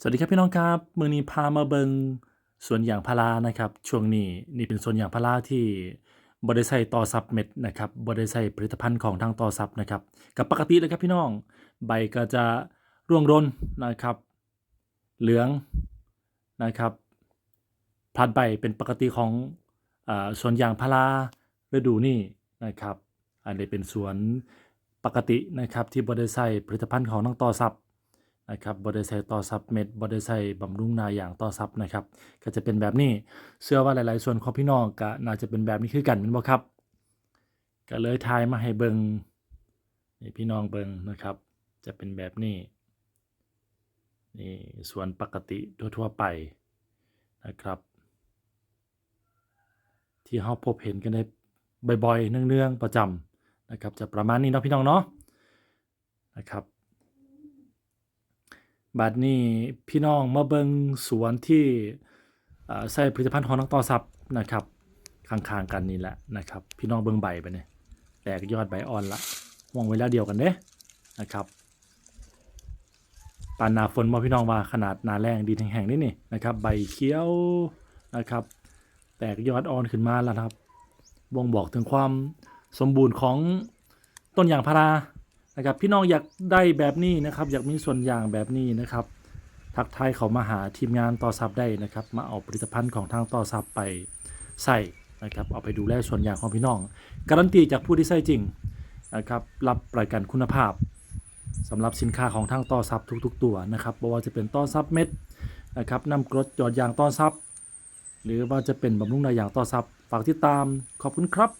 สวัสดีครับพี่น้องครับมือนี้พามาเบิงสวนยางพารานะครับ ช่วงนี้นี่เป็นสวนยางพาราที่บริษัทต่อซับเม็ดนะครับบริษัทผลิตภัณฑ์ของทางต่อซับนะครับกับปกติเลยครับพี่น้อง ใบก็จะร่วงร่นนะครับ เหลืองนะครับพลัดใบเป็นปกติของอาสวนยางพาราฤดูนี้นะครับ อันนี้เป็นสวนปกตินะครับที่บริษัทผลิตภัณฑ์ของทางต่อซับ นะครับบไดไซต่อซับเม็ดบไดไซบำรุงนาอย่างต่อซับนะครับ ก็จะเป็นแบบนี้เชื่อว่าหลาย ๆ ส่วนของพี่น้องก็น่าจะเป็นแบบนี้คือกันแม่นบ่ครับ ก็เลยทายมาให้เบิงนี่พี่น้องเบิงนะครับ จะเป็นแบบนี้นี่ส่วนปกติทั่ว ๆ ไปนะครับ ที่เราพบเห็นกันได้บ่อย ๆ เนื่อง ๆ ประจำนะครับ จะประมาณนี้เนาะพี่น้องเนาะนะครับ บัดนี้พี่น้องมาเบิงสวนที่ใส่ผลิตภัณฑ์ของน้องต่อซับนะครับข้างๆกันนี่แหละนะครับ พี่น้องเบิงใบไปเนี่ยแตกยอดใบอ่อนละมองไว้แล้วเดียวกันเด้นะครับปานนาฝนมาพี่น้องว่าขนาดนาแรงดินแห้งๆนี่นี่นะครับ ใบเขียวนะครับ แตกยอดอ่อนขึ้นมาแล้วครับบ่งบอกถึงความสมบูรณ์ของต้นยางพารา นะครับ พี่น้องอยากได้แบบนี้นะครับ อยากมีส่วนอย่างแบบนี้นะครับ ทักทายเขามาหาทีมงานต่อซับได้นะครับ มาเอาผลิตภัณฑ์ของทางต่อซับไปใส่นะครับเอาไปดูแลส่วนอย่างของพี่น้อง การันตีจากผู้ที่ใส่จริงนะครับรับประกันคุณภาพสำหรับสินค้าของทางต่อซับทุก ๆ ตัวนะครับไม่ว่าจะเป็นต่อซับเม็ดนะครับน้ำกรดหยอดยางต่อซับหรือว่าจะเป็นบำรุงในอย่างต่อซับฝากติดตามขอบคุณครับ